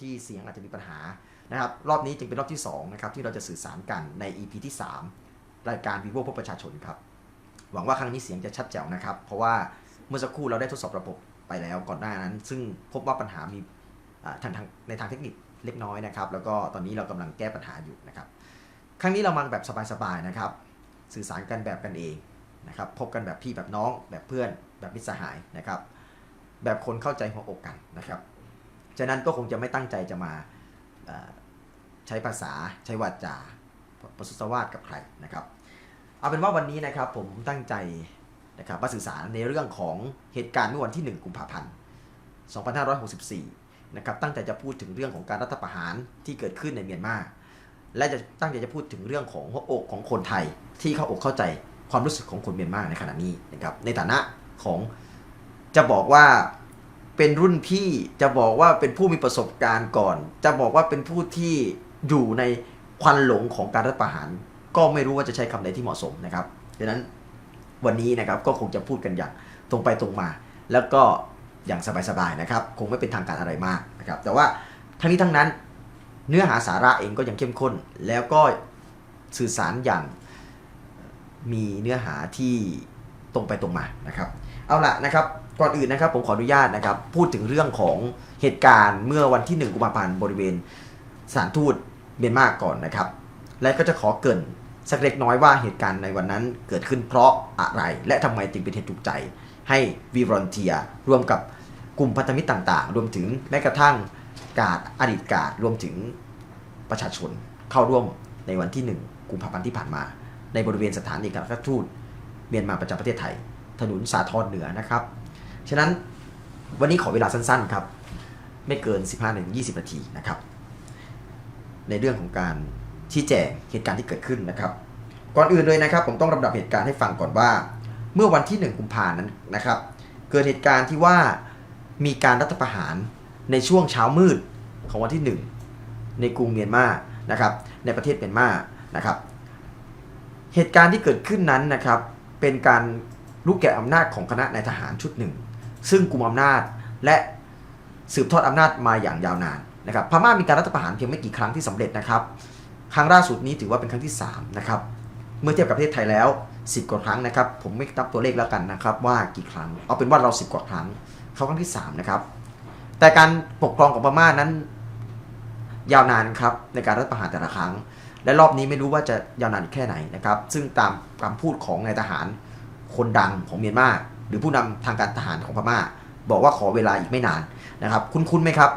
ที่เสียงอาจจะมีปัญหานะครับรอบนี้จึงเป็นรอบที่2นะครับที่เราจะสื่อสารกันใน EP ที่ 3 รายการ vivo พบประชาชนครับหวังว่าครั้งนี้เสียงจะชัดแจ๋วนะครับ เพราะว่าเมื่อสักครู่เราได้ทดสอบระบบไปแล้วก่อนหน้านั้น ซึ่งพบว่าปัญหามีทางทางในทางเทคนิคเล็กน้อยนะครับ แล้วก็ตอนนี้เรากำลังแก้ปัญหาอยู่นะครับ ครั้งนี้เรามาแบบสบายๆนะครับ สื่อสารกันแบบกันเองนะครับ พบกันแบบพี่แบบน้องแบบเพื่อนแบบมิตรสหายนะครับ แบบคนเข้าใจหัวอกกันนะครับ ฉะนั้นก็คงจะไม่ตั้งใจจะมาใช้ภาษาใช้วาจาประสุสวาสกับใครนะครับ เอาเป็นว่าวันนี้นะครับผมตั้งใจนะครับมาสื่อสารในเรื่องของเหตุการณ์เมื่อวันที่ 1 กุมภาพันธ์ 2564 นะครับตั้งใจจะพูดถึงเรื่องของการรัฐประหารที่เกิดขึ้นในเมียนมา และจะตั้งใจจะพูดถึงเรื่องของหัวอกของคนไทยที่เข้าอกเข้าใจความรู้สึกของคนเมียนมาในขณะนี้นะครับในฐานะของจะบอกว่า เป็นรุ่นพี่จะบอกว่าเป็นผู้มีประสบการณ์ก่อน จะบอกว่าเป็นผู้ที่อยู่ในควันหลงของการรัฐประหาร ก็ไม่รู้ว่าจะใช้คำใดที่เหมาะสมนะครับดังนั้นวันนี้นะครับก็คงจะพูดกันอย่างตรงไปตรงมา แล้วก็อย่างสบายๆนะครับ คงไม่เป็นทางการอะไรมากนะครับ แต่ว่าทั้งนี้ทั้งนั้นเนื้อหาสาระเองก็ยังเข้มข้น แล้วก็สื่อสารอย่างมีเนื้อหาที่ตรงไปตรงมานะครับ เอาละนะครับ ก่อนอื่นนะครับผมขออนุญาตนะครับ พูดถึงเรื่องของเหตุการณ์เมื่อวันที่ 1 กุมภาพันธ์บริเวณสถานทูตเมียนมาก่อนนะครับ และก็จะขอเกินสักเล็กน้อยว่าเหตุการณ์ในวันนั้นเกิดขึ้นเพราะอะไร และทำไมจึงเป็นเหตุถูกใจ ให้วีวอนเทียร่วมกับกลุ่มพันธมิตรต่าง ๆ รวมถึงแม้กระทั่งกาดอดีตกาดรวมถึงประชาชนเข้าร่วมในวันที่ 1 กุมภาพันธ์ที่ผ่านมา ในบริเวณสถานเอกอัครราชทูตเมียนมาประจำประเทศไทย ถนนสาทรเหนือนะครับ ฉะนั้นวันนี้ขอเวลาสั้นๆครับ ไม่เกิน 15ถึง20 นาทีนะครับ ในเรื่องของการชี้แจงเหตุการณ์ที่เกิดขึ้นนะครับ ก่อนอื่นเลยนะครับ ผมต้องลำดับเหตุการณ์ให้ฟังก่อนว่า เมื่อวันที่ 1 กุมภาพันธ์นั้นนะครับ เกิดเหตุการณ์ที่ว่ามีการรัฐประหารในช่วงเช้ามืดของวันที่ 1 ในกรุงเมียนมานะครับในประเทศเมียนมานะครับ เหตุการณ์ที่เกิดขึ้นนั้นนะครับ เป็นการลุกแกะอำนาจของคณะนายทหารชุดหนึ่ง ซึ่งกุมอำนาจและสืบทอดอำนาจมาอย่างยาวนานนะครับพม่ามีการรัฐประหารเพียงไม่กี่ครั้งที่สำเร็จนะครับ ครั้งล่าสุดนี้ถือว่าเป็นครั้งที่3นะครับเมื่อเทียบกับประเทศไทยแล้ว 10 กว่าครั้งนะครับ ผมไม่นับตัวเลขแล้วกันนะครับ ว่ากี่ครั้งเอาเป็นว่าเรา 10 กว่าครั้ง เขาครั้งที่3นะครับแต่การปกครองของพม่านั้นยาวนานครับในการรัฐประหารแต่ละครั้ง และรอบนี้ไม่รู้ว่าจะยาวนานแค่ไหนนะครับ ซึ่งตามคำพูดของนายทหารคนดังของเมียนมา หรือผู้นำทางการทหารของพม่า บอกว่าขอเวลาอีกไม่นานนะครับ คุ้นๆไหมครับ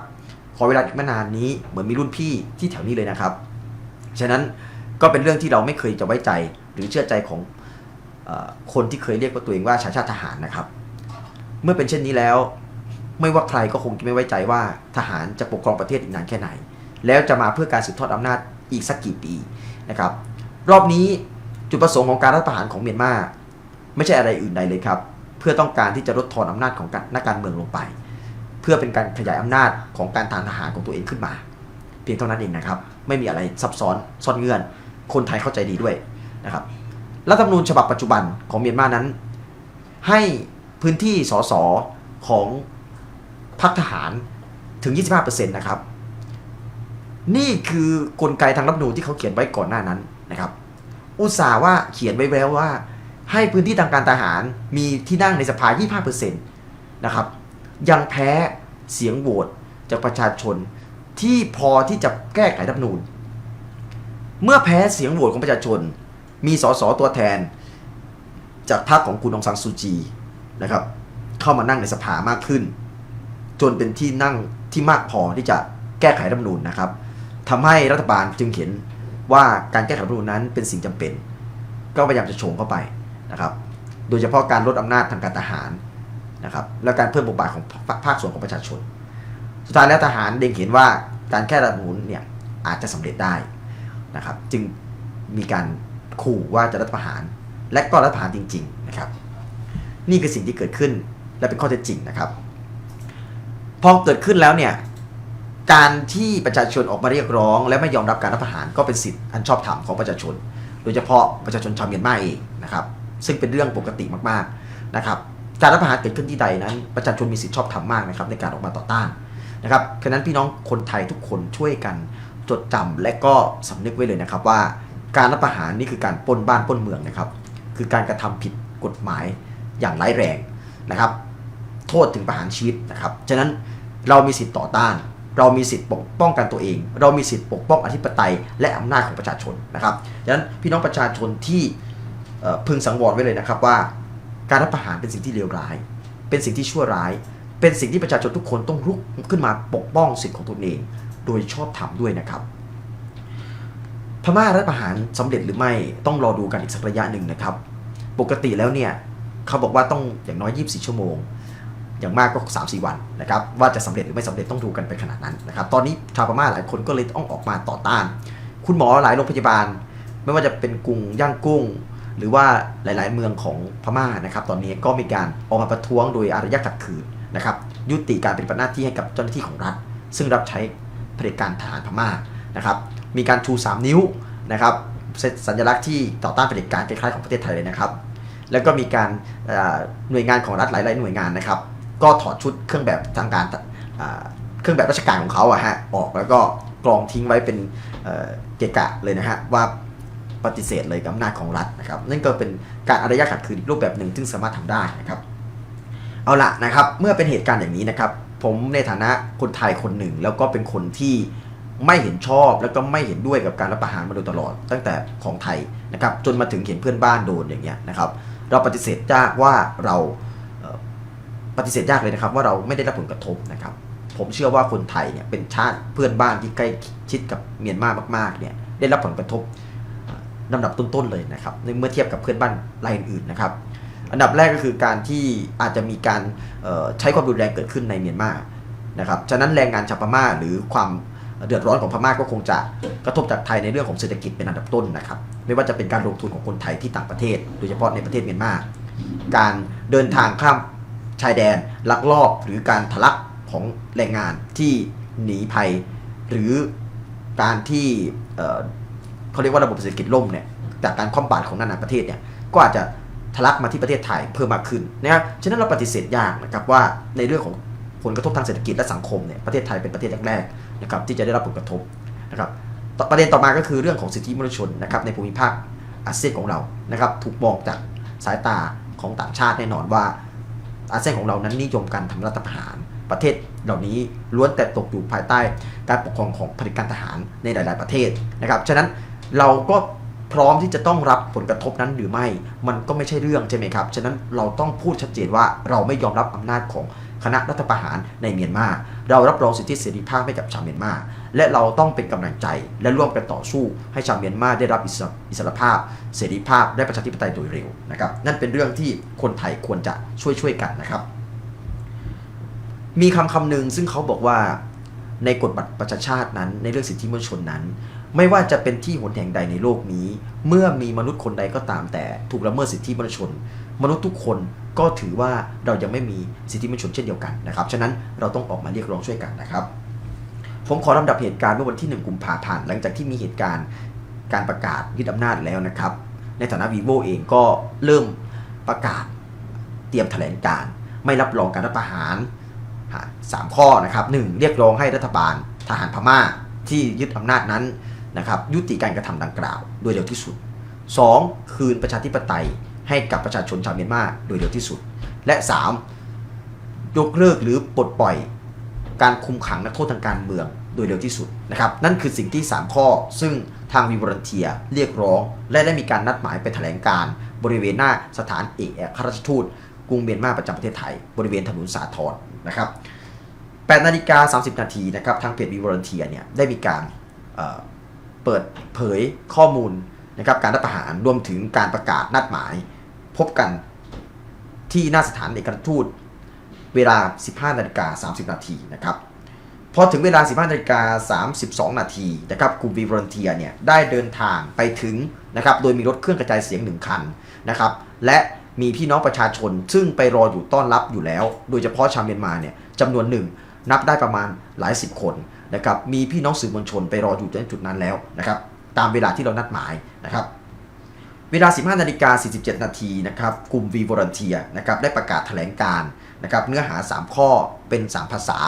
ขอเวลาอีกไม่นานนี้เหมือนมีรุ่นพี่ที่แถวนี้เลยนะครับ ฉะนั้นก็เป็นเรื่องที่เราไม่เคยจะไว้ใจหรือเชื่อใจของอคนที่เคยเรียกว่าตัวเองว่าชาชาติทหารนะครับ เมื่อเป็นเช่นนี้แล้ว ไม่ว่าใครก็คงจะไม่ไว้ใจว่าทหารจะปกครองประเทศอีกนานแค่ไหน แล้วจะมาเพื่อการสืบทอดอำนาจอีกสักกี่ปีนะครับ รอบนี้จุดประสงค์ของการรัฐประหารของเมียนมาไม่ใช่อะไรอื่นใดเลยครับ พื่อต้องการที่จะลดทอนอำนาจของนักการเมืองลงไป เพื่อเป็นการขยายอำนาจของการทางทหารของตัวเองขึ้นมา เพียงเท่านั้นเองนะครับ ไม่มีอะไรซับซ้อนซ่อนเงื่อน คนไทยเข้าใจดีด้วยนะครับรัฐธรรมนูญฉบับปัจจุบันของเมียนมานั้น ให้พื้นที่สสของพรรคทหารถึง 25%นะครับ นี่คือกลไกทางรัฐธรรมนูญที่เขาเขียนไว้ก่อนหน้านั้นนะครับ อุตส่าห์ว่าเขียนไว้แล้วว่า ให้พื้นที่ทางการทหารมีที่นั่งในสภา 25%นะครับ ยังแพ้เสียงโหวตจากประชาชนที่พอที่จะแก้ไขรัฐนูญเมื่อแพ้เสียงโหวตของประชาชน มีสสตัวแทน จากพรรคของคุณองซังซูจีนะครับเข้ามานั่งในสภามากขึ้น จนเป็นที่นั่งที่มากพอที่จะแก้ไขรัฐนูญนะครับทำให้รัฐบาลจึงเห็นว่าการแก้ไขรัฐนูญนั้นเป็นสิ่งจำเป็น ก็พยายามจะโฉงเข้าไป นะครับ โดยเฉพาะการลดอำนาจทางการทหารนะครับและการเพิ่มบทบาทของภาคส่วนของประชาชน สุดท้ายแล้วทหารเด็งเห็นว่าการแก้รัฐธรรมนูญเนี่ยอาจจะสำเร็จได้นะครับ จึงมีการขู่ว่าจะรัฐประหาร และก็รัฐประหารจริง ๆนะครับ นี่คือสิ่งที่เกิดขึ้นและเป็นข้อเท็จจริงนะครับ พอเกิดขึ้นแล้วเนี่ยการที่ประชาชนออกมาเรียกร้อง และไม่ยอมรับการรัฐประหารก็เป็นสิทธิอันชอบธรรมของประชาชน โดยเฉพาะประชาชนชาวเมียนมาเองนะครับ ซึ่งเป็นเรื่องปกติมากๆนะครับการรัฐประหารเกิดขึ้นที่ใดนั้นประชาชนมีสิทธิชอบธรรมมากนะครับในการออกมาต่อต้านนะครับฉะนั้นพี่น้องคนไทยทุกคนช่วยกันจดจำและก็สำนึกไว้เลยนะครับว่าการรัฐประหารนี่คือการป้นบ้านป้นเมืองนะครับ คือการกระทำผิดกฎหมายอย่างร้ายแรงนะครับ โทษถึงประหารชีวิตนะครับ ฉะนั้นเรามีสิทธิ์ต่อต้าน เรามีสิทธิ์ปกป้องกันตัวเอง เรามีสิทธิ์ปกป้องอธิปไตยและอำนาจของประชาชนนะครับ ฉะนั้นพี่น้องประชาชนที่ พึงสังวรไว้เลยนะครับว่า การรัฐประหารเป็นสิ่งที่เลวร้าย เป็นสิ่งที่ชั่วร้าย เป็นสิ่งที่ประชาชนทุกคนต้องลุกขึ้นมาปกป้องสิทธิของตนเอง โดยชอบธรรมด้วยนะครับ พม่ารัฐประหารสำเร็จหรือไม่ต้องรอดูกันอีกสักระยะหนึ่งนะครับ ปกติแล้วเนี่ยเขาบอกว่าต้องอย่างน้อย 24 ชั่วโมง อย่างมากก็ 3-4 วันนะครับว่าจะสำเร็จหรือไม่สำเร็จต้องดูกันไปขนาดนั้นนะครับตอนนี้ชาวพม่าหลายคนก็เลยต้องออกมาต่อต้าน คุณหมอหลายโรงพยาบาล ไม่ว่าจะเป็นกรุงย่างกุ้ง หรือว่าหลาย ๆ เมืองของพม่านะครับ ตอนนี้ก็มีการออกมาประท้วงโดยอารยะขัดขืนนะครับ ยุติการปฏิบัติหน้าที่ให้กับเจ้าหน้าที่ของรัฐ ซึ่งรับใช้เผด็จการทหารพม่านะครับ มีการชู 3 นิ้วนะครับสัญลักษณ์ที่ต่อต้านเผด็จการคล้ายๆของประเทศไทยเลยนะครับ แล้วก็มีการหน่วยงานของรัฐหลาย ๆ หน่วยงานนะครับ ก็ถอดชุดเครื่องแบบทางการเครื่องแบบราชการของเขาอะฮะออกแล้วก็กรองทิ้งไว้เป็นเอ่อเกะกะเลยนะฮะว่า ปฏิเสธเลยกับอำนาจของรัฐนะครับนั่นก็เป็นการอารยะขัดขืนอีกรูปแบบหนึ่งซึ่งสามารถทำได้นะครับเอาละนะครับเมื่อเป็นเหตุการณ์อย่างนี้นะครับผมในฐานะคนไทยคนหนึ่ง แล้วก็เป็นคนที่ไม่เห็นชอบแล้วก็ไม่เห็นด้วยกับการรัฐประหารมาโดยตลอด ตั้งแต่ของไทยนะครับจนมาถึงเห็นเพื่อนบ้านโดนอย่างเงี้ยนะครับเราปฏิเสธยากว่าเราปฏิเสธยากเลยนะครับ ว่าเราไม่ได้รับผลกระทบนะครับผมเชื่อว่าคนไทยเนี่ยเป็นชาติเพื่อนบ้านที่ใกล้ชิดกับเมียนมามากๆเนี่ยได้รับผลกระทบ ลำดับต้นๆเลยนะครับในเมื่อเทียบกับเพื่อนบ้านรายอื่นๆนะครับ อันดับแรกก็คือการที่อาจจะมีการใช้ความรุนแรงเกิดขึ้นในเมียนมานะครับฉะนั้นแรงงานชาวพม่าหรือความเดือดร้อนของพม่าก็คงจะกระทบจากไทยในเรื่องของเศรษฐกิจเป็นอันดับต้นนะครับ ไม่ว่าจะเป็นการลงทุนของคนไทยที่ต่างประเทศ โดยเฉพาะในประเทศเมียนมา การเดินทางข้ามชายแดนลักลอบหรือการทะลักของแรงงานที่หนีภัย หรือการที่ เขาเรียกว่าระบบเศรษฐกิจล่มเนี่ยจากการคว่ำบาตรของนานาประเทศเนี่ยก็อาจจะทะลักมาที่ประเทศไทยเพิ่มมากขึ้นนะครับฉะนั้นเราปฏิเสธยากนะครับว่าในเรื่องของผลกระทบทางเศรษฐกิจและสังคมเนี่ยประเทศไทยเป็นประเทศแรกๆนะครับที่จะได้รับผลกระทบนะครับประเด็นต่อมาก็คือเรื่องของสิทธิมนุษยชนนะครับในภูมิภาคอาเซียนของเรานะครับถูกมองจากสายตาของต่างชาติแน่นอนว่าอาเซียนของเรานั้นนิยมการทำรัฐประหาร ประเทศเหล่านี้ล้วนแต่ตกอยู่ภายใต้การปกครองของเผด็จการทหารในหลาย ๆ ประเทศนะครับฉะนั้น เราก็พร้อมที่จะต้องรับผลกระทบนั้นหรือไม่ มันก็ไม่ใช่เรื่องใช่ไหมครับ ฉะนั้นเราต้องพูดชัดเจนว่าเราไม่ยอมรับอำนาจของคณะรัฐประหารในเมียนมา เรารับรองสิทธิเสรีภาพให้กับชาวเมียนมา และเราต้องเป็นกำลังใจและร่วมกันต่อสู้ให้ชาวเมียนมาได้รับอิสรสรภาพ เสรีภาพและประชาธิปไตยโดยเร็วนะครับ นั่นเป็นเรื่องที่คนไทยควรจะช่วยช่วยกันนะครับ มีคำคำหนึ่งซึ่งเขาบอกว่าในกฎบัตรประชาชาตินั้นในเรื่องสิทธิมนุษยชนนั้น ไม่ว่าจะเป็นที่หนแห่งใดในโลกนี้ เมื่อมีมนุษย์คนใดก็ตามแต่ถูกละเมิดสิทธิมนุษยชน มนุษย์ทุกคนก็ถือว่าเรายังไม่มีสิทธิมนุษยชนเช่นเดียวกันนะครับ ฉะนั้นเราต้องออกมาเรียกร้องช่วยกันนะครับ ผมขอลำดับเหตุการณ์เมื่อวันที่ 1 กุมภาพันธ์หลังจากที่มีเหตุการณ์การประกาศยึดอำนาจแล้วนะครับ ในฐานะวีโวเองก็เริ่มประกาศเตรียมแถลงการ์ไม่รับรองการรัฐประหารสามข้อนะครับหนึ่งเรียกร้องให้รัฐบาลทหารพม่าที่ยึดอำนาจนั้น นะครับยุติการกระทำดังกล่าว โดยเร็วที่สุด 2. คืนประชาธิปไตยให้กับประชาชนชาวเมียนมาโดยเร็วที่สุด และ 3. ยกเลิกหรือปลดปล่อยการคุมขังนักโทษทางการเมืองโดยเร็วที่สุดนะครับนั่นคือสิ่งที่ 3 ข้อ ซึ่งทางวีวอรันเทียเรียกร้อง และได้มีการนัดหมายไปแถลงการณ์บริเวณหน้าสถานเอกอัครราชทูตกรุงเมียนมาประจำประเทศไทย บริเวณถนนสาทรนะครับ8นาฬิกา30 นาทีนะครับทางเพจวีวอร์เทียเนี่ยได้มีการ เปิดเผยข้อมูลนะครับการรัฐประหารรวมถึงการประกาศนัดหมาย พบกันที่หน้าสถานเอกอัครทูตเวลา 15นาฬิกา30 นาทีนะครับพอถึงเวลา 15นาฬิกา32 นาทีนะครับกลุ่มวีวอร์เทียเนี่ยได้เดินทางไปถึงนะครับโดยมีรถเครื่องกระจายเสียงหนึ่งคันนะครับและมีพี่น้องประชาชน ซึ่งไปรออยู่ต้อนรับอยู่แล้ว โดยเฉพาะชาวเมียนมาเนี่ยจำนวนหนึ่งนับได้ประมาณหลายสิบคน นะครับมีพี่น้องสื่อมวลชนไปรออยู่ที่จุดนั้นแล้วนะครับตามเวลาที่เรานัดหมายนะครับเวลา 15นาฬิกา47 นาทีนะครับกลุ่ม V Volunteer นะครับได้ประกาศแถลงการนะครับเนื้อหา 3 ข้อเป็น 3 ภาษา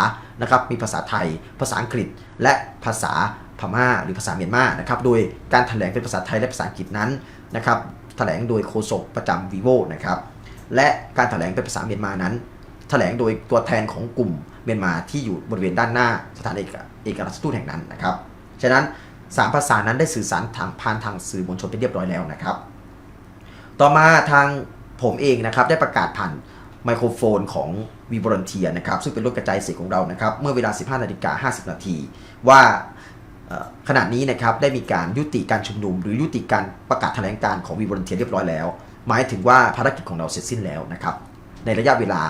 นะครับมีภาษาไทย ภาษาอังกฤษ และภาษาพม่าหรือภาษาเมียนมานะครับโดยการแถลงเป็นภาษาไทยและภาษาอังกฤษนั้นนะครับแถลงโดยโฆษกประจำ vivo นะครับและการแถลงเป็นภาษาเมียนมานั้นแถลงโดยตัวแทนของกลุ่ม เมียนมาที่อยู่บริเวณด้านหน้าสถานเอกเอกอัครราชทูตแห่งนั้นนะครับ ฉะนั้นสามภาษานั้นได้สื่อสารทางผ่านทางสื่อมวลชนไปเรียบร้อยแล้วนะครับ ต่อมาทางผมเองนะครับได้ประกาศผ่านไมโครโฟนของวีบร n เทียนะครับซึ่งเป็นรถกระจายเสียงของเรานะครับเมื่อเวลา 15นาฬิกา50 นาที ว่าขณะนี้นะครับได้มีการยุติการชุมนุม หรือยุติการประกาศแถลงการของวีบร n เทียเรียบร้อยแล้ว หมายถึงว่าภารกิจของเราเสร็จสิ้นแล้วนะครับในระยะเวลา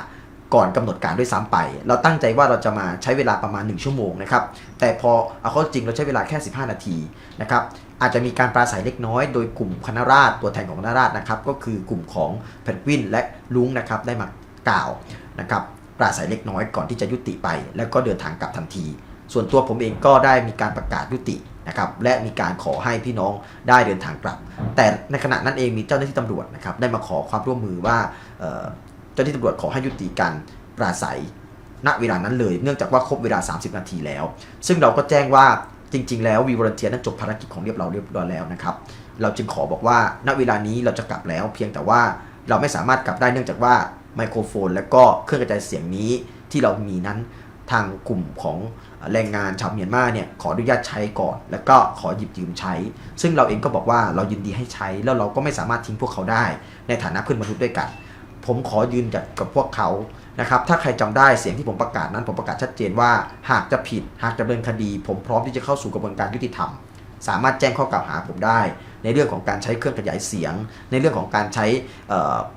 ก่อนกำหนดการด้วยซ้ำไป เราตั้งใจว่าเราจะมาใช้เวลาประมาณ 1 ชั่วโมงนะครับ แต่พอเอาเข้าจริงเราใช้เวลาแค่ 15 นาทีนะครับ อาจจะมีการปราศัยเล็กน้อยโดยกลุ่มคณะราษฎรตัวแทนของคณะราษฎรนะครับ ก็คือกลุ่มของเพนกวินและลุงนะครับได้มากล่าวนะครับปราศัยเล็กน้อยก่อนที่จะยุติไป แล้วก็เดินทางกลับทันที ส่วนตัวผมเองก็ได้มีการประกาศยุตินะครับและมีการขอให้พี่น้องได้เดินทางกลับ แต่ในขณะนั้นเองมีเจ้าหน้าที่ตำรวจนะครับได้มาขอความร่วมมือว่า เจ้าหน้าที่ตำรวจขอให้ยุติการปราศัยณเวลานั้นเลย เนื่องจากว่าครบเวลา 30 นาทีแล้ว ซึ่งเราก็แจ้งว่าจริง ๆ แล้ววีวอร์เทียนั้นจบภารกิจของเรียบร้อยเรียบร้อยแล้วนะครับ เราจึงขอบอกว่าณเวลานี้เราจะกลับแล้ว เพียงแต่ว่าเราไม่สามารถกลับได้เนื่องจากว่าไมโครโฟน และก็เครื่องกระจายเสียงนี้ที่เรามีนั้นทางกลุ่มของแรงงานชาวเมียนมาเนี่ยขออนุญาตใช้ก่อน แล้วก็ขอหยิบยืมใช้ ซึ่งเราเองก็บอกว่าเรายินดีให้ใช้แล้วเราก็ไม่สามารถทิ้งพวกเขาได้ ในฐานะเพื่อนมนุษย์ด้วยกัน ผมขอยืนหยัดกับพวกเขานะครับ ถ้าใครจำได้เสียงที่ผมประกาศนั้น ผมประกาศชัดเจนว่า หากจะผิดหากจะดำเนินคดี ผมพร้อมที่จะเข้าสู่กระบวนการยุติธรรม สามารถแจ้งข้อกล่าวหาผมได้ ในเรื่องของการใช้เครื่องขยายเสียง ในเรื่องของการใช้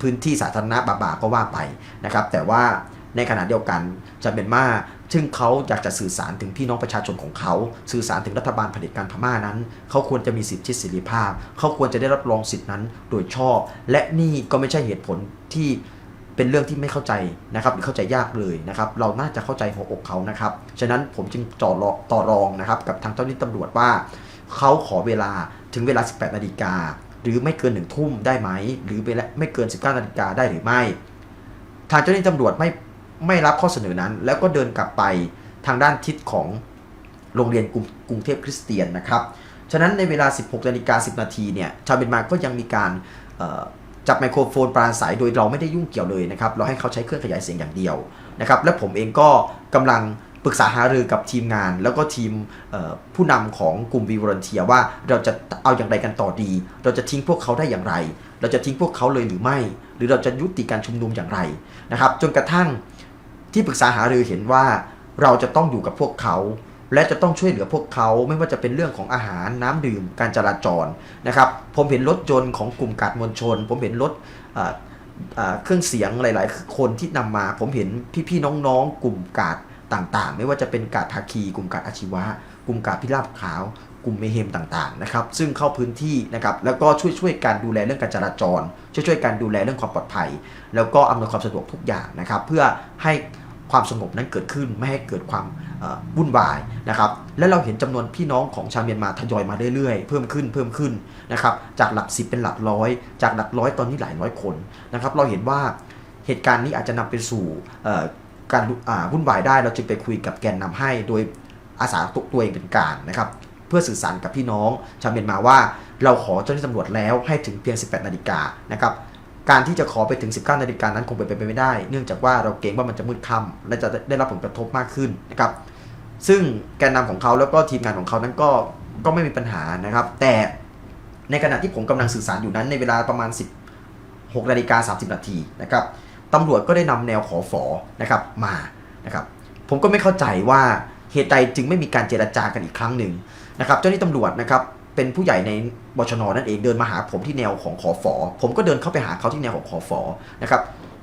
พื้นที่สาธารณะบาๆก็ว่าไปนะครับ แต่ว่าในขณะเดียวกันจะเป็นมา ซึ่งเขาอยากจะสื่อสารถึงพี่น้องประชาชนของเขา สื่อสารถึงรัฐบาลเผด็จการพม่านั้น เขาควรจะมีสิทธิเสรีภาพ เขาควรจะได้รับรองสิทธินั้นโดยชอบ และนี่ก็ไม่ใช่เหตุผลที่เป็นเรื่องที่ไม่เข้าใจนะครับหรือเข้าใจยากเลยนะครับ เราน่าจะเข้าใจหัวอกเขานะครับ ฉะนั้นผมจึงจ่อรอต่อรองนะครับกับทางเจ้าหน้าที่ตำรวจว่า เขาขอเวลาถึงเวลา 18 นาฬิกาหรือไม่เกินหนึ่งทุ่มได้ไหม หรือไม่เกิน 19 นาฬิกาได้หรือไม่ ทางเจ้าหน้าที่ตำรวจไม่ ไม่รับข้อเสนอนั้น แล้วก็เดินกลับไปทางด้านทิศของโรงเรียนกรุงเทพคริสเตียนนะครับ ฉะนั้นในเวลา 16นาฬิกา10 นาทีเนี่ยชาวเมียนมาก็ยังมีการจับไมโครโฟนปราศัยโดยเราไม่ได้ยุ่งเกี่ยวเลยนะครับ เราให้เขาใช้เครื่องขยายเสียงอย่างเดียวนะครับ และผมเองก็กำลังปรึกษาหารือกับทีมงาน แล้วก็ทีมผู้นำของกลุ่มวีวอร์เทียว่าเราจะเอาอย่างไรกันต่อดี เราจะทิ้งพวกเขาได้อย่างไร เราจะทิ้งพวกเขาเลยหรือไม่ หรือเราจะยุติการชุมนุมอย่างไรนะครับ จนกระทั่ง ที่ปรึกษาหารือเห็นว่าเราจะต้องอยู่กับพวกเขา และจะต้องช่วยเหลือพวกเขาไม่ว่าจะเป็นเรื่องของอาหารน้ำดื่ม การจราจรนะครับผมเห็นรถยนต์ของกลุ่มกาดมวลชน ผมเห็นรถเครื่องเสียงหลาย ๆ คนที่นำมา ผมเห็นพี่ๆน้องๆ กลุ่มกาดต่างๆ ไม่ว่าจะเป็นกาดภาคี กลุ่มกาดอาชีวะ กลุ่มกาดพิราบขาว กลุ่มเมเฮมต่างๆนะครับซึ่งเข้าพื้นที่นะครับแล้วก็ช่วยช่วยการดูแลเรื่องการจราจร ช่วยช่วยการดูแลเรื่องความปลอดภัย แล้วก็อำนวยความสะดวกทุกอย่างนะครับเพื่อให้ความสงบนั้นเกิดขึ้นไม่ให้เกิดความวุ่นวายนะครับและเราเห็นจำนวนพี่น้องของชาวเมียนมาทยอยมาเรื่อยๆ เพิ่มขึ้นเพิ่มขึ้นนะครับจากหลักสิบเป็นหลักร้อย จากหลักร้อยตอนนี้หลายร้อยคนนะครับเราเห็นว่าเหตุการณ์นี้อาจจะนำไปสู่การวุ่นวายได้เราจึงไปคุยกับแกนนำให้โดยอาสาตัวตัวเองเป็นกางนะครับ เพื่อสื่อสารกับพี่น้อง ชาวเมียนมาว่าเราขอเจ้าหน้าที่ตำรวจแล้วให้ถึงเพียง 18 นาฬิกานะครับการที่จะขอไปถึง 19 นาฬิกานั้นคงเป็นไปไม่ได้ เนื่องจากว่าเราเกรงว่ามันจะมืดค่ำและจะได้รับผลกระทบมากขึ้นนะครับ ซึ่งแกนนำของเขาแล้วก็ทีมงานของเขานั้นก็ก็ไม่มีปัญหานะครับ แต่ในขณะที่ผมกำลังสื่อสารอยู่นั้นในเวลาประมาณ 16 นาฬิกา30 นาทีนะครับตำรวจก็ได้นำแนวขอฝอนะครับมานะครับ ผมก็ไม่เข้าใจว่า เหตุใดจึงไม่มีการเจรจากันอีกครั้งหนึ่งนะครับเจ้าหน้าที่ตำรวจนะครับเป็นผู้ใหญ่ในบชนนั่นเองเดินมาหาผมที่แนวของขอฝอผมก็เดินเข้าไปหาเขาที่แนวของขอฝอนะครับ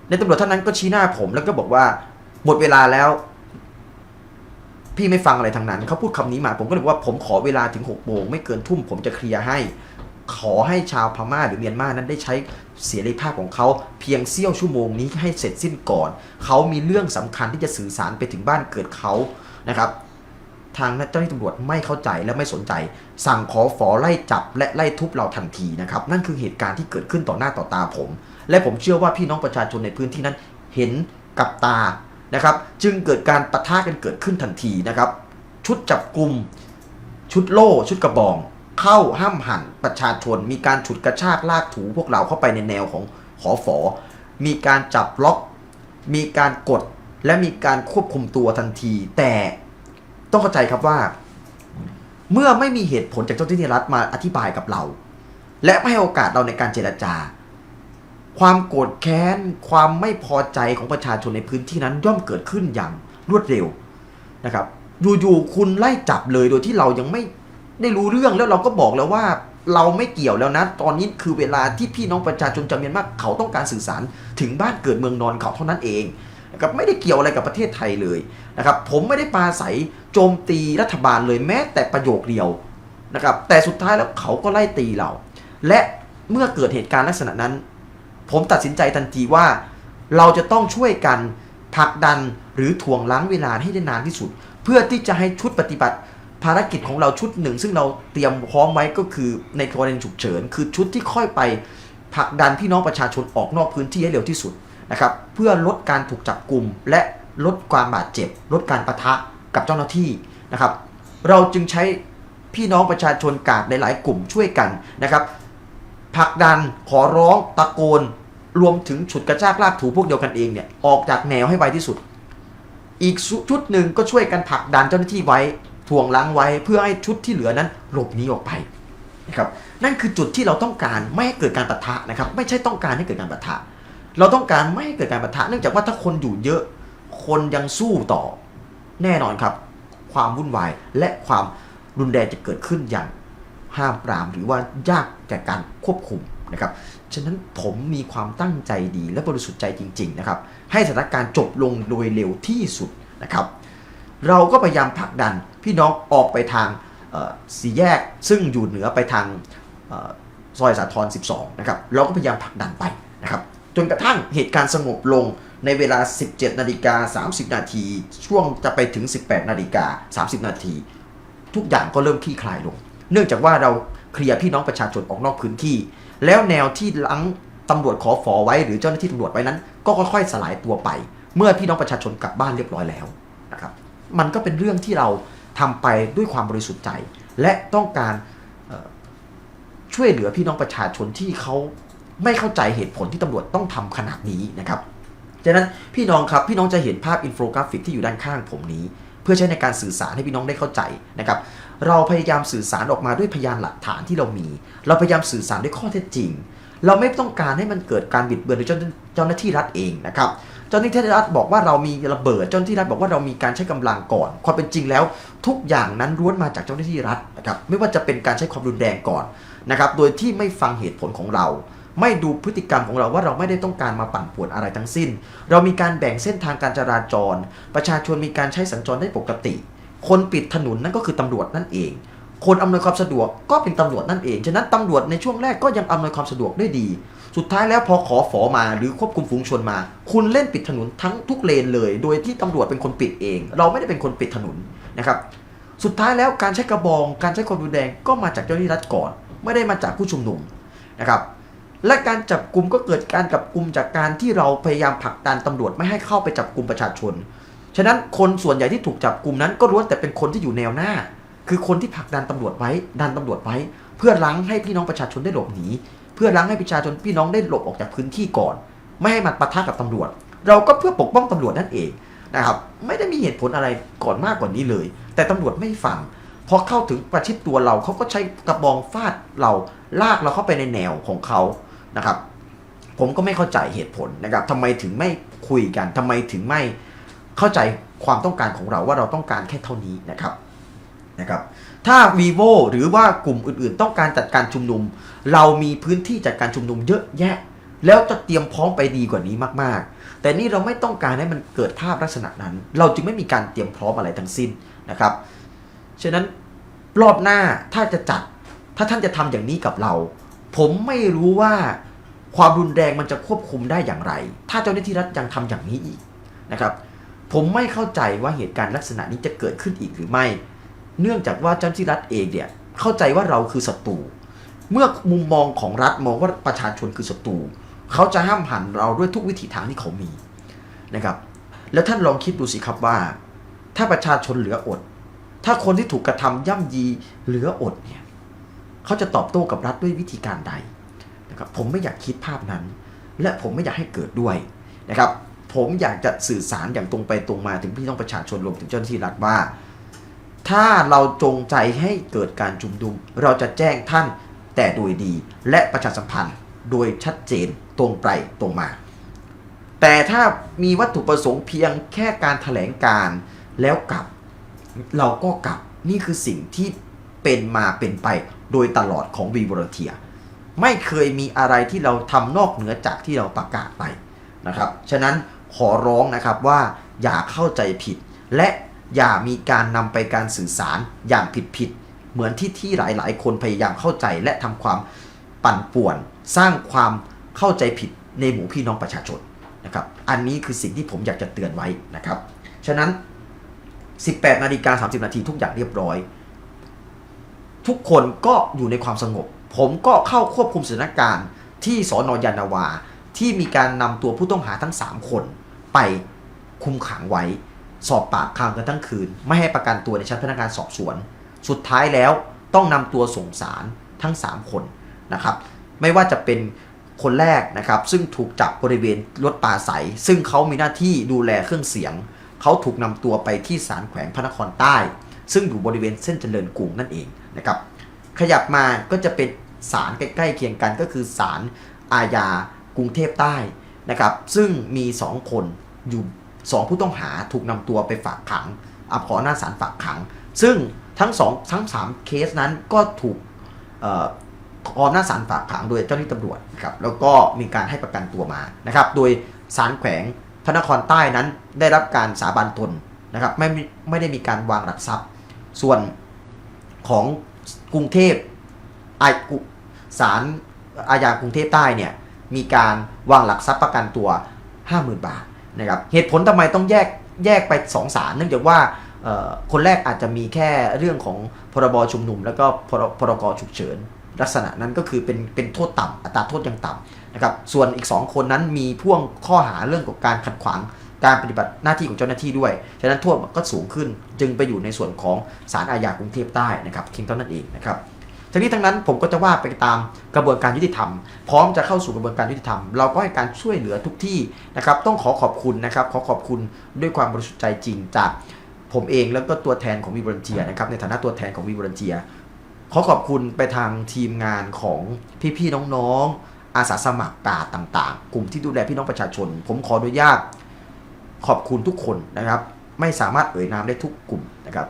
ในตำรวจท่านนั้นก็ชี้หน้าผมแล้วก็บอกว่าหมดเวลาแล้ว พี่ไม่ฟังอะไรทางนั้นเขาพูดคำนี้มา ผมก็เลยบอกว่าผมขอเวลาถึง6โมงไม่เกินทุ่มผมจะเคลียร์ให้ ขอให้ชาวพม่าหรือเมียนมานั้นได้ใช้เสียรีภาพของเขาเพียงเสี้ยวชั่วโมงนี้ให้เสร็จสิ้นก่อน เขามีเรื่องสำคัญที่จะสื่อสารไปถึงบ้านเกิดเขา นะครับ ทางเจ้าหน้าที่ตำรวจไม่เข้าใจและไม่สนใจ สั่งขอฝอไล่จับและไล่ทุบเราทันทีนะครับ นั่นคือเหตุการณ์ที่เกิดขึ้นต่อหน้าต่อตาผม และผมเชื่อว่าพี่น้องประชาชนในพื้นที่นั้นเห็นกับตานะครับ จึงเกิดการปะทะกันเกิดขึ้นทันทีนะครับ ชุดจับกลุ่มชุดโล่ ชุดกระบอง เข้าห้ามหันประชาชน มีการฉุดกระชากลากถูพวกเราเข้าไปในแนวของขอฝอ มีการจับล็อก มีการกด และมีการควบคุมตัวทันที แต่ต้องเข้าใจครับว่า เมื่อไม่มีเหตุผลจากเจ้าหน้าที่รัฐมาอธิบายกับเรา และไม่ให้โอกาสเราในการเจรจา ความโกรธแค้น ความไม่พอใจของประชาชนในพื้นที่นั้นย่อมเกิดขึ้นอย่างรวดเร็วนะครับอยู่ๆคุณไล่จับเลยโดยที่เรายังไม่ได้รู้เรื่องแล้วเราก็บอกแล้วว่าเราไม่เกี่ยวแล้วนะ ตอนนี้คือเวลาที่พี่น้องประชาชนจำเป็นมากเขาต้องการสื่อสารถึงบ้านเกิดเมืองนอนเขาเท่านั้นเอง นะครับไม่ได้เกี่ยวอะไรกับประเทศไทยเลยนะครับผมไม่ได้ปาใสโจมตีรัฐบาลเลยแม้แต่ประโยคเดียวนะครับแต่สุดท้ายแล้วเขาก็ไล่ตีเรา และเมื่อเกิดเหตุการณ์ลักษณะนั้น ผมตัดสินใจทันทีว่าเราจะต้องช่วยกันผลักดันหรือถ่วงล้างเวลาให้ได้นานที่สุด เพื่อที่จะให้ชุดปฏิบัติภารกิจของเราชุดหนึ่ง ซึ่งเราเตรียมพร้อมไว้ก็คือในกรณีฉุกเฉิน คือชุดที่ค่อยไปผลักดันพี่น้องประชาชนออกนอกพื้นที่ให้เร็วที่สุด นะครับเพื่อลดการถูกจับกลุ่ม และลดความบาดเจ็บ ลดการประทะกับเจ้าหน้าที่นะครับ เราจึงใช้พี่น้องประชาชนกาดหลาย ๆ กลุ่มช่วยกันนะครับผลักดันขอร้องตะโกน รวมถึงฉุดกระชากลากถูพวกเดียวกันเองเนี่ยออกจากแนวให้ไวที่สุด อีกชุดหนึ่งก็ช่วยกันผลักดันเจ้าหน้าที่ไว้ถ่วงล้างไว้เพื่อให้ชุดที่เหลือนั้นหลบหนีออกไปนะครับนั่นคือจุดที่เราต้องการไม่ให้เกิดการปะทะนะครับ ไม่ใช่ต้องการให้เกิดการปะทะ เราต้องการไม่ให้เกิดการปะทะเนื่องจากว่าถ้าคนอยู่เยอะ คนยังสู้ต่อ แน่นอนครับ ความวุ่นวายและความรุนแรงจะเกิดขึ้นอย่างห้ามปรามหรือว่ายากแก่การควบคุมนะครับ ฉะนั้นผมมีความตั้งใจดีและบริสุทธิ์ใจจริง ๆ นะครับ ให้สถานการณ์จบลงโดยเร็วที่สุดนะครับ เราก็พยายามผลักดันพี่น้องออกไปทางสี่แยก ซึ่งอยู่เหนือไปทางออซอยสาทร 12 นะครับ เราก็พยายามผลักดันไปนะครับ จนกระทั่งเหตุการณ์สงบลงในเวลา 17 นาฬิกา 30 นาที ช่วงจะไปถึง 18 นาฬิกา 30 นาที ทุกอย่างก็เริ่มคลี่คลายลง เนื่องจากว่าเราเคลียร์พี่น้องประชาชนออกนอกพื้นที่ แล้วแนวที่ลังตำรวจขอฝอไว้หรือเจ้าหน้าที่ตำรวจไว้นั้น ก็ค่อยๆสลายตัวไป เมื่อพี่น้องประชาชนกลับบ้านเรียบร้อยแล้วนะครับ มันก็เป็นเรื่องที่เราทำไปด้วยความบริสุทธิ์ใจ และต้องการช่วยเหลือพี่น้องประชาชนที่เขา ไม่เข้าใจเหตุผลที่ตำรวจต้องทำขนาดนี้นะครับฉะนั้นพี่น้องครับพี่น้องจะเห็นภาพอินโฟกราฟิกที่อยู่ด้านข้างผมนี้ เพื่อใช้ในการสื่อสารให้พี่น้องได้เข้าใจนะครับเราพยายามสื่อสารออกมาด้วยพยานหลักฐานที่เรามี เราพยายามสื่อสารด้วยข้อเท็จจริง เราไม่ต้องการให้มันเกิดการบิดเบือนโดยเจ้าเจ้าหน้าที่รัฐเองนะครับเจ้าหน้าที่รัฐบอกว่าเรามีระเบิดเจ้าหน้าที่รัฐบอกว่าเรามีการใช้กำลังก่อนความเป็นจริงแล้ว ทุกอย่างนั้นล้วนมาจากเจ้าหน้าที่รัฐนะครับไม่ว่าจะเป็นการใช้ความรุนแรงก่อนนะครับโดยที่ไม่ฟังเหตุผลของเรา ไม่ดูพฤติกรรมของเราว่าเราไม่ได้ต้องการมาปั่นป่วนอะไรทั้งสิ้น เรามีการแบ่งเส้นทางการจราจร ประชาชนมีการใช้สัญจรได้ปกติ คนปิดถนนนั่นก็คือตำรวจนั่นเอง คนอำนวยความสะดวกก็เป็นตำรวจนั่นเอง ฉะนั้นตำรวจในช่วงแรกก็ยังอำนวยความสะดวกได้ดี สุดท้ายแล้วพอขอฝอมาหรือควบคุมฝูงชนมา คุณเล่นปิดถนนทั้งทุกเลนเลย โดยที่ตำรวจเป็นคนปิดเอง เราไม่ได้เป็นคนปิดถนนนะครับ สุดท้ายแล้วการใช้กระบอง การใช้ความรุนแรงก็มาจากเจ้าหน้าที่รัฐก่อน ไม่ได้มาจากผู้ชุมนุมนะครับ และการจับกลุ่มก็เกิดการจับกลุ่มจากการที่เราพยายามผลักดันตำรวจไม่ให้เข้าไปจับกลุ่มประชาชน ฉะนั้นคนส่วนใหญ่ที่ถูกจับกลุ่มนั้นก็ล้วนแต่เป็นคนที่อยู่แนวหน้า คือคนที่ผลักดันตำรวจไว้ ดันตำรวจไว้ เพื่อล้างให้พี่น้องประชาชนได้หลบหนี เพื่อล้างให้ประชาชนพี่น้องได้หลบออกจากพื้นที่ก่อน ไม่ให้มันปะทะกับตำรวจ เราก็เพื่อปกป้องตำรวจนั่นเองนะครับไม่ได้มีเหตุผลอะไรก่อนมากกว่านี้เลย แต่ตำรวจไม่ฟังพอเข้าถึงประชิดตัวเราเขาก็ใช้กระบองฟาดเราลากเราเข้าไปในแนวของเขา นะครับ ผมก็ไม่เข้าใจเหตุผลนะครับทำไมถึงไม่คุยกันทำไมถึงไม่เข้าใจความต้องการของเราว่าเราต้องการแค่เท่านี้นะครับนะครับ ถ้า vivo หรือว่ากลุ่มอื่นๆ ต้องการจัดการชุมนุม เรามีพื้นที่จัดการชุมนุมเยอะแยะ แล้วจะเตรียมพร้อมไปดีกว่านี้มากๆ แต่นี่เราไม่ต้องการให้มันเกิดภาพลักษณะนั้น เราจึงไม่มีการเตรียมพร้อมอะไรทั้งสิ้นนะครับ ฉะนั้นรอบหน้าถ้าจะจัด ถ้าท่านจะทำอย่างนี้กับเรา ผมไม่รู้ว่าความรุนแรงมันจะควบคุมได้อย่างไร ถ้าเจ้าหน้าที่รัฐยังทำอย่างนี้อีกนะครับ ผมไม่เข้าใจว่าเหตุการณ์ลักษณะนี้จะเกิดขึ้นอีกหรือไม่ เนื่องจากว่าเจ้าหน้าที่รัฐเองเนี่ยเข้าใจว่าเราคือศัตรู เมื่อมุมมองของรัฐมองว่าประชาชนคือศัตรูเขาจะห้ามหันเราด้วยทุกวิถีทางที่เขามีนะครับ แล้วท่านลองคิดดูสิครับว่า ถ้าประชาชนเหลืออด ถ้าคนที่ถูกกระทำย่ำยีเหลืออดเนี่ย เขาจะตอบโต้กับรัฐด้วยวิธีการใดนะครับผมไม่อยากคิดภาพนั้น และผมไม่อยากให้เกิดด้วยนะครับผมอยากจะสื่อสารอย่างตรงไปตรงมาถึงพี่น้องประชาชนรวมถึงเจ้าหน้าที่รัฐว่า ถ้าเราจงใจให้เกิดการชุมนุม เราจะแจ้งท่านแต่โดยดี และประชาสัมพันธ์โดยชัดเจนตรงไปตรงมา แต่ถ้ามีวัตถุประสงค์เพียงแค่การถแถลงการแล้วกลับ เราก็กลับนี่คือสิ่งที่เป็นมาเป็นไป โดยตลอดของวีวอร์เทียไม่เคยมีอะไรที่เราทำนอกเหนือจากที่เราประกาศไปนะครับ ฉะนั้นขอร้องนะครับว่าอย่าเข้าใจผิด และอย่ามีการนำไปการสื่อสารอย่างผิดผิดๆเหมือนที่ที่หลายๆ คนพยายามเข้าใจและทำความปั่นป่วน สร้างความเข้าใจผิดในหมู่พี่น้องประชาชนนะครับอันนี้คือสิ่งที่ผมอยากจะเตือนไว้นะครับ ฉะนั้น 18นาฬิกา30 นาทีทุกอย่างเรียบร้อย ทุกคนก็อยู่ในความสงบ ผมก็เข้าควบคุมสถานการณ์ที่สอนอยานาวา ที่มีการนำตัวผู้ต้องหาทั้ง 3 คนไปคุมขังไว้ สอบปากคำกันทั้งคืน ไม่ให้ประกันตัวในชั้นพนักงานสอบสวน สุดท้ายแล้วต้องนำตัวส่งสารทั้ง 3 คนนะครับไม่ว่าจะเป็นคนแรกนะครับ ซึ่งถูกจับบริเวณรถปลาใส ซึ่งเขามีหน้าที่ดูแลเครื่องเสียง เขาถูกนำตัวไปที่ศาลแขวงพระนครใต้ ซึ่งอยู่บริเวณเส้นเจริญกรุงนั่นเอง นะครับขยับมาก็จะเป็นศาลใกล้ๆเคียงกันก็คือศาลอาญากรุงเทพใต้นะครับซึ่งมี 2 คนอยู่ 2 ผู้ต้องหาถูกนำตัวไปฝากขังอขอหน้าศาลฝากขัง ซึ่งทั้งสองทั้งสามเคสนั้นก็ถูกเอ่อขอหน้าศาลฝากขังโดยเจ้าหน้าที่ตำรวจนะครับแล้วก็มีการให้ประกันตัวมานะครับโดยศาลแขวงพระนครใต้นั้นได้รับการสาบานตนนะครับไม่ไม่ได้มีการวางหลักทรัพย์ ส่วน ของกรุงเทพอากุศาลอาญากรุงเทพใต้เนี่ยมีการวางหลักทรัพย์ประกันตัว 50,000 บาทนะครับเหตุผลทำไมต้องแยกแยกไปสองศาลเนื่องจากว่าคนแรกอาจจะมีแค่เรื่องของพรบชุมนุม แล้วก็พรพรกฉุกเฉิน ลักษณะนั้นก็คือเป็นเป็นโทษต่ำอัตราโทษยังต่ำนะครับส่วนอีก 2 คนนั้นมีพ่วงข้อหาเรื่องของการขัดขวาง การปฏิบัติหน้าที่ของเจ้าหน้าที่ด้วย ฉะนั้นโทษก็สูงขึ้นจึงไปอยู่ในส่วนของศาลอาญากรุงเทพใต้นะครับเพียงเท่านั้นเองนะครับทั้งนี้ทั้งนั้นผมก็จะว่าไปตามกระบวนการยุติธรรม พร้อมจะเข้าสู่กระบวนการยุติธรรม เราก็ให้การช่วยเหลือทุกที่นะครับต้องขอขอบคุณนะครับขอขอบคุณด้วยความบริสุทธิ์ใจจริงจากผมเองแล้วก็ตัวแทนของวีบรันเจียนะครับในฐานะตัวแทนของวีบรันเจียขอขอบคุณไปทางทีมงานของพี่ๆน้องๆ อาสาสมัครกาต่างๆ กลุ่มที่ดูแลพี่น้องประชาชน ผมขออนุญาต ขอบคุณทุกคนนะครับ ไม่สามารถเอ่ยนามได้ทุกกลุ่มนะครับ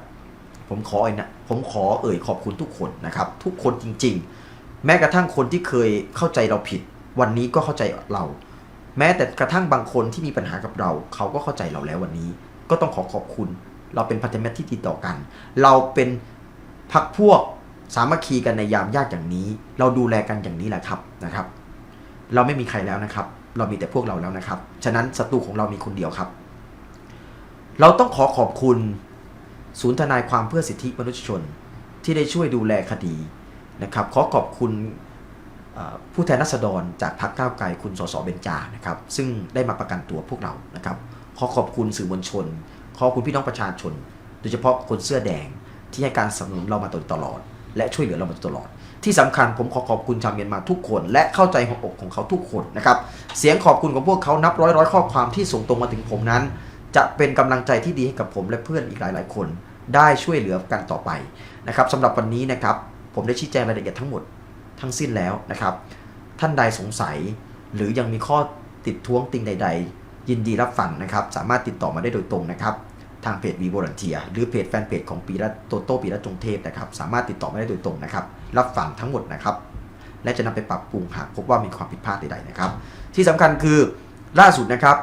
ผมขอเอ่ยนะผมขอเอ่ยขอบคุณทุกคนนะครับ ทุกคนจริง ๆ แม้กระทั่งคนที่เคยเข้าใจเราผิด วันนี้ก็เข้าใจเรา แม้แต่กระทั่งบางคนที่มีปัญหากับเรา เขาก็เข้าใจเราแล้ววันนี้ ก็ต้องขอขอบคุณ เราเป็นพันธมิตรที่ติดต่อกัน เราเป็นพักพวกสามัคคีกันในยามยากอย่างนี้ เราดูแลกันอย่างนี้แหละครับนะครับ เราไม่มีใครแล้วนะครับ เรามีแต่พวกเราแล้วนะครับ ฉะนั้นศัตรูของเรามีคนเดียวครับ เราต้องขอขอบคุณศูนย์ทนายความเพื่อสิทธิมนุษยชน ที่ได้ช่วยดูแลคดีนะครับขอขอบคุณผู้แทนราษฎรจากพรรคก้าวไกลคุณสสเบญจานะครับซึ่งได้มาประกันตัวพวกเรานะครับขอขอบคุณสื่อมวลชน ขอบคุณพี่น้องประชาชน โดยเฉพาะคนเสื้อแดงที่ให้การสนับสนุนเรามาโดยตลอด และช่วยเหลือเรามาโดยตลอด ที่สำคัญผมขอขอบคุณชาวเมียนมาทุกคน และเข้าใจหัวอกของเขาทุกคนนะครับเสียงขอบคุณของพวกเขานับร้อยร้อยข้อความที่ส่งตรงมาถึงผมนั้น จะเป็นกำลังใจที่ดีให้กับผมและเพื่อนอีกหลาย ๆ คน ได้ช่วยเหลือกันต่อไปนะครับสำหรับวันนี้นะครับผมได้ชี้แจงรายละเอียดทั้งหมดทั้งสิ้นแล้วนะครับ ท่านใดสงสัย หรือยังมีข้อติดท้วงติงใด ๆ ยินดีรับฟังนะครับ สามารถติดต่อมาได้โดยตรงนะครับ ทางเพจวีโวลันเทียหรือเพจแฟนเพจของปีละโตโต้ปีละจงเทพนะครับ สามารถติดต่อมาได้โดยตรงนะครับ รับฟังทั้งหมดนะครับ และจะนำไปปรับปรุงหากพบว่ามีความผิดพลาดใดๆนะครับ ที่สำคัญคือล่าสุดนะครับ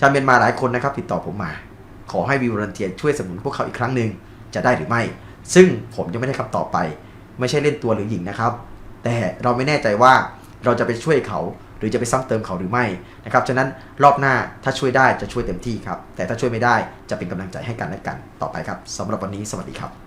ชาวเมียนมาหลายคนนะครับติดต่อผมมา ขอให้วีวอลันเทียช่วยสนับสนุนพวกเขาอีกครั้งหนึ่งจะได้หรือไม่ ซึ่งผมยังไม่ได้คำตอบไป ไม่ใช่เล่นตัวหรือหญิงนะครับ แต่เราไม่แน่ใจว่าเราจะไปช่วยเขาหรือจะไปซ้ำเติมเขาหรือไม่นะครับฉะนั้นรอบหน้าถ้าช่วยได้จะช่วยเต็มที่ครับ แต่ถ้าช่วยไม่ได้จะเป็นกำลังใจให้กันและกันต่อไปครับสำหรับวันนี้สวัสดีครับ